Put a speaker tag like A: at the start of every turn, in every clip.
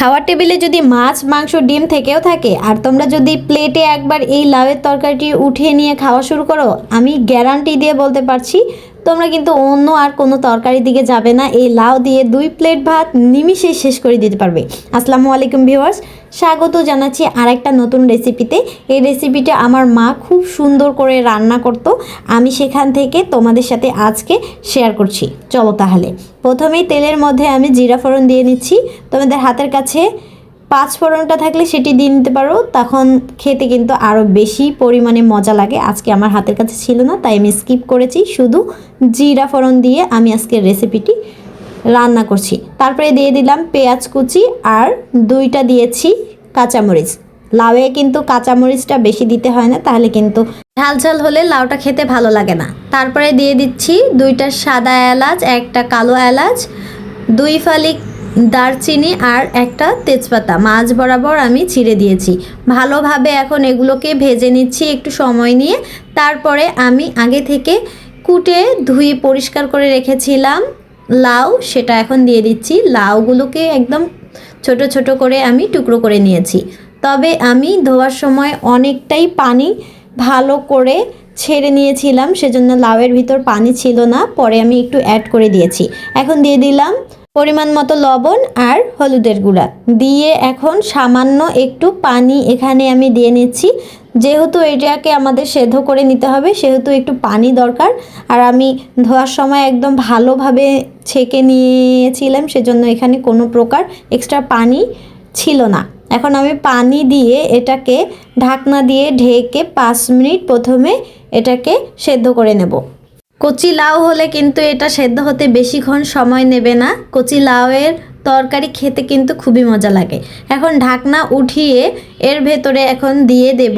A: খাওয়ার টেবিলে যদি মাছ, মাংস, ডিম থেকেও থাকে, আর তোমরা যদি প্লেটে একবার এই লাউয়ের তরকারিটি উঠিয়ে নিয়ে খাওয়া শুরু করো, আমি গ্যারান্টি দিয়ে বলতে পারছি তোমরা কিন্তু অন্য আর কোনো তরকারি দিকে যাবে না। এই লাউ দিয়ে দুই প্লেট ভাত নিমিষে শেষ করে দিতে পারবে। আসসালামু আলাইকুম ভিউয়ার্স, স্বাগত জানাচ্ছি আর একটা নতুন রেসিপিতে। এই রেসিপিটা আমার মা খুব সুন্দর করে রান্না করতো। আমি সেখান থেকে তোমাদের সাথে আজকে শেয়ার করছি। চলো তাহলে। প্রথমেই তেলের মধ্যে আমি জিরা ফোড়ন দিয়ে নিচ্ছি। তোমাদের হাতের কাছে পাঁচ ফোড়নটা থাকলে সেটি দিয়ে নিতে পারো। তখন খেতে কিন্তু আরও বেশি পরিমাণে মজা লাগে। আজকে আমার হাতের কাছে ছিল না, তাই আমি স্কিপ করেছি। শুধু জিরা ফোড়ন দিয়ে আমি আজকের রেসিপিটি রান্না করছি। তারপরে দিয়ে দিলাম পেঁয়াজ কুচি আর দুইটা দিয়েছি কাঁচামরিচ। লাউয়ে কিন্তু কাঁচামরিচটা বেশি দিতে হয় না, তাহলে কিন্তু ঝাল ঝাল হলে লাউটা খেতে ভালো লাগে না। তারপরে দিয়ে দিচ্ছি দুইটা সাদা এলাচ, একটা কালো এলাচ, দুই ফালি দারচিনি আর একটা তেজপাতা। মাছ বরাবর আমি ছিঁড়ে দিয়েছি। ভালোভাবে এখন এগুলোকে ভেজে নিচ্ছি একটু সময় নিয়ে। তারপরে আমি আগে থেকে কুটে, ধুয়ে পরিষ্কার করে রেখেছিলাম। লাউ সেটা এখন দিয়ে দিচ্ছি। লাউগুলোকে একদম ছোট ছোট করে আমি টুকরো করে নিয়েছি। তবে আমি ধোয়ার সময় অনেকটাই পানি ভালো করে ছেড়ে নিয়েছিলাম, সেজন্য লাউয়ের ভিতর পানি ছিল না। পরে আমি একটু অ্যাড করে দিয়েছি। এখন দিয়ে দিলাম পরিমাণ মতো লবণ আর হলুদের গুঁড়া। দিয়ে এখন সামান্য একটু পানি এখানে আমি দিয়ে নিচ্ছি। যেহেতু এটাকে আমাদের সেদ্ধ করে নিতে হবে, সেহেতু একটু পানি দরকার। আর আমি ধোয়ার সময় একদম ভালোভাবে ছেঁকে নিয়েছিলাম, সেজন্য এখানে কোনো প্রকার এক্সট্রা পানি ছিল না। এখন আমি পানি দিয়ে এটাকে ঢাকনা দিয়ে ঢেকে পাঁচ মিনিট প্রথমে এটাকে সেদ্ধ করে নেব। কচি লাউ হলে কিন্তু এটা সেদ্ধ হতে বেশিক্ষণ সময় নেবে না। কচি লাউয়ের তরকারি খেতে কিন্তু খুবই মজা লাগে। এখন ঢাকনা উঠিয়ে এর ভেতরে এখন দিয়ে দেব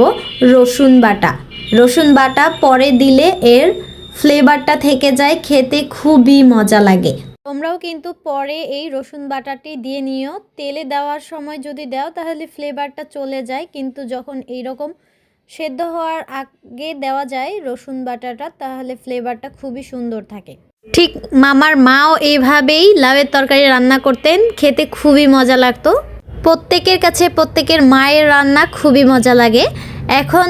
A: রসুন বাটা। রসুন বাটা পরে দিলে এর ফ্লেভারটা থেকে যায়, খেতে খুবই মজা লাগে। তোমরাও কিন্তু পরে এই রসুন বাটাটি দিয়ে নিও। তেলে দেওয়ার সময় যদি দাও তাহলে ফ্লেভারটা চলে যায়, কিন্তু যখন এইরকম সেদ্ধ হওয়ার আগে দেওয়া যায় রসুন বাটাটা, তাহলে ফ্লেভারটা খুবই সুন্দর থাকে। ঠিক মামার মাও এইভাবেই লাউয়ের তরকারি রান্না করতেন, খেতে খুবই মজা লাগতো। প্রত্যেকের কাছে প্রত্যেকের মায়ের রান্না খুবই মজা লাগে। এখন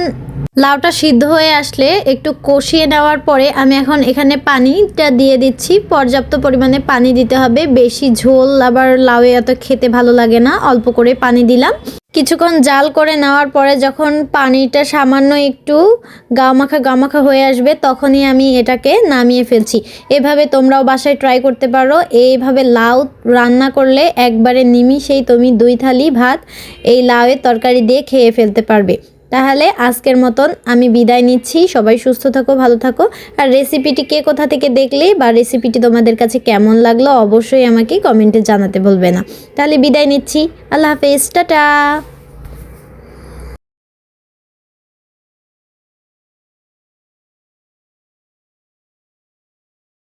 A: লাউটা সিদ্ধ হয়ে আসলে একটু কষিয়ে নেওয়ার পরে আমি এখন এখানে পানিটা দিয়ে দিচ্ছি। পর্যাপ্ত পরিমাণে পানি দিতে হবে। বেশি ঝোল আবার লাউয়ে এত খেতে ভালো লাগে না। অল্প করে পানি দিলাম। কিছুক্ষণ জাল করে নেওয়ার পরে যখন পানিটা সামান্য একটু গামাখা গামাখা হয়ে আসবে, তখনই আমি এটাকে নামিয়ে ফেলছি। এভাবে তোমরাও বাসায় ট্রাই করতে পারো। এইভাবে লাউ রান্না করলে একবারে নিমিষেই তুমি দুই থালি ভাত এই লাউয়ের তরকারি দিয়ে খেয়ে ফেলতে পারবে। তাহলে আজকের মতন আমি বিদায় নিচ্ছি। সবাই সুস্থ থাকো, ভালো থাকো। আর রেসিপিটি কে কোথা থেকে দেখলে বা রেসিপিটি তোমাদের কাছে কেমন লাগল অবশ্যই আমাকে কমেন্টে জানাতে বলবে না। তাহলে বিদায় নিচ্ছি। আল্লাহ হাফেজ। টাটা।